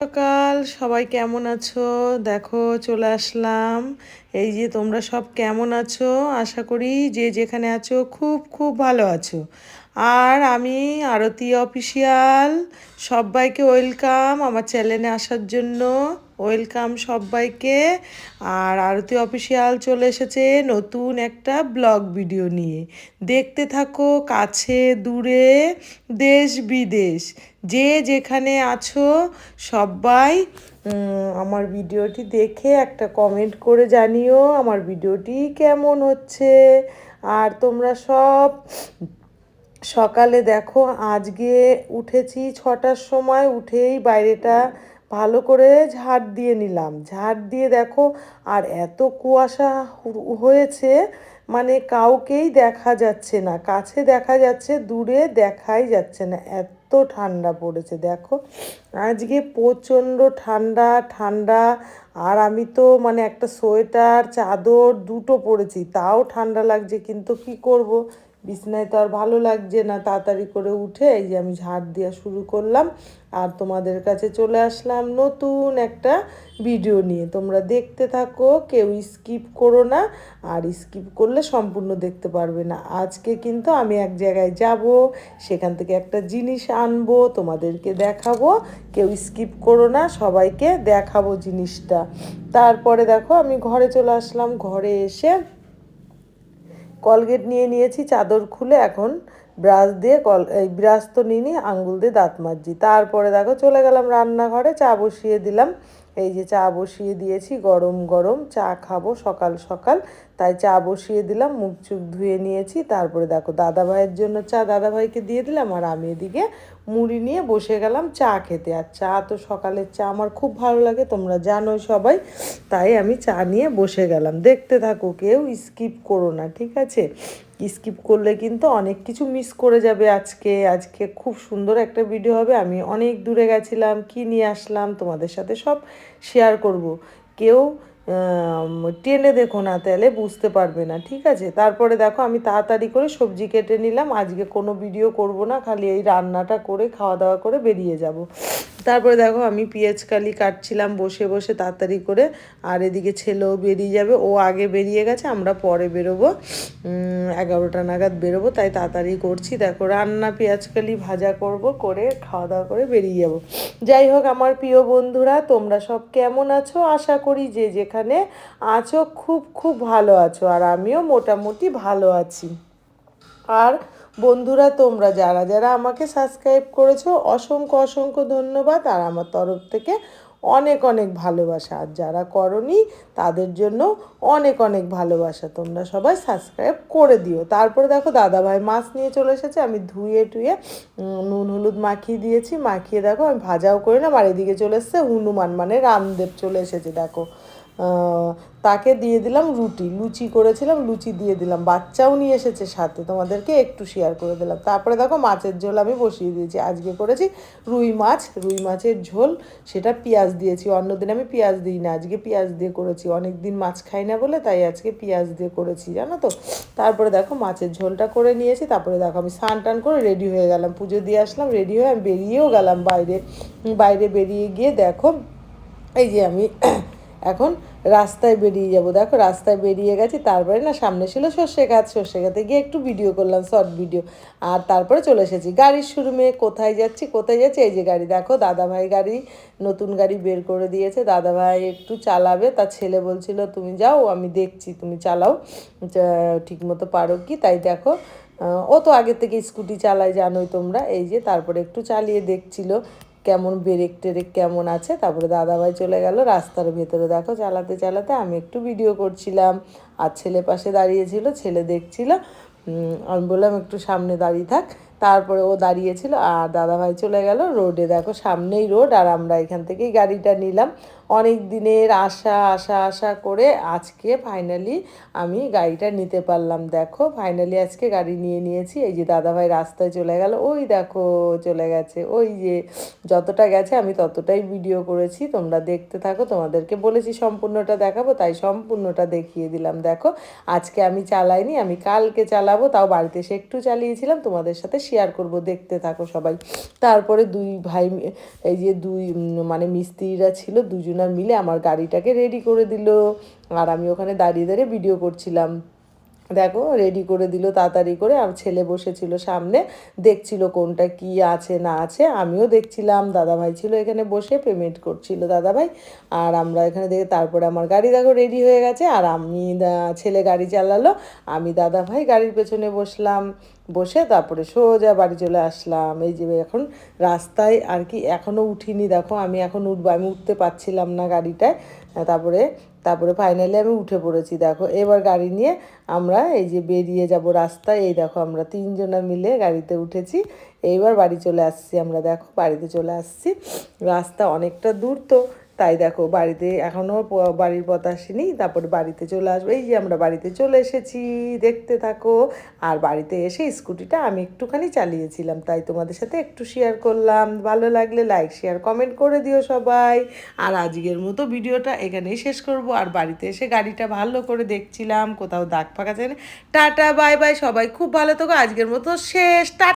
সকাল, সবাই কেমন আছো? দেখো, চলে আসলাম। এই যে তোমরা সব কেমন আছো? আশা করি যে যেখানে আছো খুব খুব ভালো আছো। আর আমি আরতি অফিসিয়াল সবাইকে ওয়েলকাম আমার চ্যানেলে আসার জন্য। ওয়েলকাম সবাইকে। আর আরতি অফিসিয়াল চলে এসেছে নতুন একটা ব্লগ ভিডিও নিয়ে। দেখতে থাকো কাছে, দূরে, দেশ, বিদেশ। যে যেখানে আছো সবাই আমার ভিডিওটি দেখে একটা কমেন্ট করে জানিও আমার ভিডিওটি কেমন হচ্ছে। আর তোমরা সব সকালে দেখো, আজকে উঠেছি ছটার সময়, উঠেই বাইরেটা ভালো করে ঝাড় দিয়ে নিলাম। ঝাড় দিয়ে দেখো আর এত কুয়াশা হয়েছে মানে কাউকেই দেখা যাচ্ছে না। কাছে দেখা যাচ্ছে, দূরে দেখাই যাচ্ছে না। এত ঠান্ডা পড়েছে, দেখো। আজকে প্রচণ্ড ঠান্ডা ঠান্ডা। আর আমি তো মানে একটা সোয়েটার, চাদর দুটো পরেছি। তাও ঠান্ডা লাগছে, কিন্তু কি করব? বিছনায় তো আর ভালো লাগছে না, তাড়াতাড়ি করে উঠে এই যে আমি ঝাড় দেওয়া শুরু করলাম। আর তোমাদের কাছে চলে আসলাম নতুন একটা ভিডিও নিয়ে। তোমরা দেখতে থাকো, কেউ স্কিপ করো না, আর স্কিপ করলে সম্পূর্ণ দেখতে পারবে না। আজকে কিন্তু আমি এক জায়গায় যাব, সেখান থেকে একটা জিনিস আনব, তোমাদেরকে দেখাবো। কেউ স্কিপ করো না, সবাইকে দেখাবো জিনিসটা। তারপরে দেখো আমি ঘরে চলে আসলাম, ঘরে এসে কলগেট নিয়ে নিয়েছি, চাদর খুলে এখন ব্রাশ দিয়ে কল, এই ব্রাশ তো নিয়ে আঙুল দিয়ে দাঁত মাজছি। তারপরে দেখো চলে গেলাম রান্নাঘরে, চা বসিয়ে দিলাম। এই যে চা বসিয়ে দিয়েছি, গরম গরম চা খাব সকাল সকাল। তাই চা বসিয়ে দিলাম, মুখ চুখ ধুয়ে নিয়েছি। তারপরে দেখো দাদা ভাইয়ের জন্য চা দাদা ভাইকে দিয়ে দিলাম আর আমি এদিকে মুড়ি নিয়ে বসে গেলাম চা খেতে। আর চা তো সকালের চা আমার খুব ভালো লাগে, তোমরা জানো সবাই। তাই আমি চা নিয়ে বসে গেলাম। দেখতে থাকো, কেউ স্কিপ করো না, ঠিক আছে? স্কিপ করলে কিন্তু অনেক কিছু মিস করে যাবে আজকে। আজকে খুব সুন্দর একটা ভিডিও হবে। আমি অনেক দূরে গেছিলাম, কি নিয়ে আসলাম, তোমাদের সাথে সব শেয়ার করব। কেউ টেনে দেখো না তাহলে বুঝতে পারবে না, ঠিক আছে? তারপরে দেখো আমি তাড়াতাড়ি করে সবজি কেটে নিলাম, আজকে কোনো ভিডিও করব না, খালি এই রান্নাটা করে খাওয়া দাওয়া করে বেরিয়ে যাব। তারপরে দেখো আমি কালি কাটছিলাম, বসে বসে তাড়াতাড়ি করে, আর এদিকে ছেলেও বেরিয়ে যাবে, ও আগে বেরিয়ে গেছে, আমরা পরে বেরোবো। এগারোটা নাগাদ বেরোবো, তাই তাড়াতাড়ি করছি। দেখো রান্না কালি ভাজা করব, করে খাওয়া দাওয়া করে বেরিয়ে যাব। যাই হোক, আমার প্রিয় বন্ধুরা, তোমরা সব কেমন আছো? আশা করি যে যেখানে আছো খুব খুব ভালো আছো, আর আমিও মোটামুটি ভালো আছি। আর বন্ধুরা, তোমরা যারা যারা আমাকে সাবস্ক্রাইব করেছ, অসংখ্য অসংখ্য ধন্যবাদ। আর আমার তরফ থেকে অনেক অনেক ভালোবাসা। আর যারা করনি, তাদের জন্য অনেক অনেক ভালোবাসা। তোমরা সবাই সাবস্ক্রাইব করে দিও। তারপরে দেখো দাদাভাই মাছ নিয়ে চলে এসেছে। আমি ধুয়ে টুয়ে নুন হলুদ মাখিয়ে দিয়েছি। মাখিয়ে দেখো, আমি ভাজাও করে না আর এদিকে চলে এসেছে হনুমান। মানে রামদেব চলে এসেছে, দেখো। তাকে দিয়ে দিলাম রুটি। লুচি করেছিলাম, লুচি দিয়ে দিলাম। বাচ্চাও নিয়ে এসেছে সাথে। তোমাদেরকে একটু শেয়ার করে দিলাম। তারপরে দেখো মাছের ঝোল আমি বসিয়ে দিয়েছি। আজকে করেছি রুই মাছ। রুই মাছের ঝোল। সেটা পেঁয়াজ দিয়েছি। অন্যদিন আমি পেঁয়াজ দিই না। আজকে পেঁয়াজ দিয়ে করেছি। অনেক দিন মাছ খাই না বলে তাই আজকে পেঁয়াজ দিয়ে করেছি, জানো তো? তারপরে দেখো মাছের ঝোলটা করে নিয়েছি। তারপরে দেখো আমি স্নান টান করে রেডি হয়ে গেলাম। পুজো দিয়ে আসলাম। রেডি হয়ে আমি বেরিয়েও গেলাম বাইরে। বাইরে বেরিয়ে গিয়ে দেখো, এই যে আমি এখন রাস্তায় বেরিয়ে যাব। দেখো, রাস্তায় বেরিয়ে গেছি, তারপরে না সামনে ছিল সর্ষে গাছ, সর্ষে গাছে গিয়ে একটু ভিডিও করলাম শর্ট ভিডিও আর তারপরে চলে এসেছি। গাড়ির শোরুমে কোথায় যাচ্ছি কোথায় যাচ্ছি? এই যে গাড়ি, দেখো দাদাভাই গাড়ি, নতুন গাড়ি বের করে দিয়েছে। দাদাভাই একটু চালাবে, তার ছেলে বলছিল, তুমি যাও, আমি দেখছি, তুমি চালাও। ঠিক মতো পারো কি? তাই দেখো ও তো আগে থেকে স্কুটি চালায়, জানোই তোমরা। এই যে তারপরে একটু চালিয়ে দেখছিল। কেমন ব্রেক টেরেক কেমন আছে? তারপরে দাদাভাই চলে গেল, রাস্তার ভেতরে। দেখো চালাতে চালাতে আমি একটু ভিডিও করছিলাম, আর ছেলে পাশে দাঁড়িয়েছিল ছেলে দেখছিল। আমি বললাম, একটু সামনে দাঁড়িয়ে থাক। তারপরে ও দাঁড়িয়েছিল আর দাদাভাই চলে গেল। রোডে দেখো সামনেই রোড আর আমরা এখান থেকেই গাড়িটা নিলাম। অনেক দিনের আশা আশা আশা করে আজকে ফাইনালি আমি গাড়িটা নিতে পারলাম। দেখো ফাইনালি আজকে গাড়ি নিয়ে নিয়েছি। এই যে দাদাভাই রাস্তায় চলে গেল। ওই দেখো চলে গেছে। ওই যে যতটা গেছে আমি ততটাই ভিডিও করেছি। তোমরা দেখতে থাকো। তোমাদেরকে বলেছি সম্পূর্ণটা দেখাবো, তাই সম্পূর্ণটা দেখিয়ে দিলাম। দেখো আজকে আমি চালাইনি, আমি কালকে চালাবো। তাও বাড়িতে এসে একটু চালিয়েছিলাম। তোমাদের সাথে শেয়ার করব, দেখতে থাকো সবাই। তারপরে দুই ভাই, এই যে দুই মানে মিস্ত্রিরা ছিল দুজনার মিলে আমার গাড়িটাকে রেডি করে দিল। আর আমি ওখানে দাঁড়িয়ে দাঁড়িয়ে ভিডিও করছিলাম। দেখো রেডি করে দিল, তাড়াতাড়ি করে। আর ছেলে বসেছিল সামনে, দেখছিল কোনটা কি আছে, না আছে। আমিও দেখছিলাম, দাদাভাই ছিল এখানে বসে পেমেন্ট করছিল দাদাভাই। আর আমরা এখানে দেখে, তারপরে আমার গাড়ি দেখো রেডি হয়ে গেছে। আর আমি ছেলে গাড়ি চালালো। আমি দাদাভাই গাড়ির পেছনে বসলাম। বসে তারপরে সোজা বাড়ি চলে আসলাম। এই যে এখন রাস্তায় আর কি এখনও উঠিনি, দেখো আমি এখন উঠবো, আমি উঠতে পারছিলাম না গাড়িটায়। তারপরে তারপরে ফাইনালি আমি উঠে পড়েছি, দেখো। এবার গাড়ি নিয়ে আমরা এই যে বেরিয়ে যাব রাস্তায়, এই দেখো আমরা তিনজনা মিলে গাড়িতে উঠেছি। এইবার বাড়ি চলে আসছি আমরা, দেখো বাড়িতে চলে আসছি। রাস্তা অনেকটা দূর তো তাই দেখো বাড়িতে এখনও বাড়ির পথ আসেনি, তারপরে বাড়িতে চলে আসব। এই যে আমরা বাড়িতে চলে এসেছি, দেখতে থাকো। আর বাড়িতে এসে স্কুটিটা আমি একটুখানি চালিয়েছিলাম, তাই তোমাদের সাথে একটু শেয়ার করলাম। ভালো লাগলে লাইক শেয়ার কমেন্ট করে দিও সবাই। আর আজকের মতো ভিডিওটা এখানেই শেষ করব। আর বাড়িতে এসে গাড়িটা ভালো করে দেখছিলাম, কোথাও দাগ ফাঁকা টাটা বাই বাই সবাই খুব ভালো থাকো। আজকের মতো শেষ টা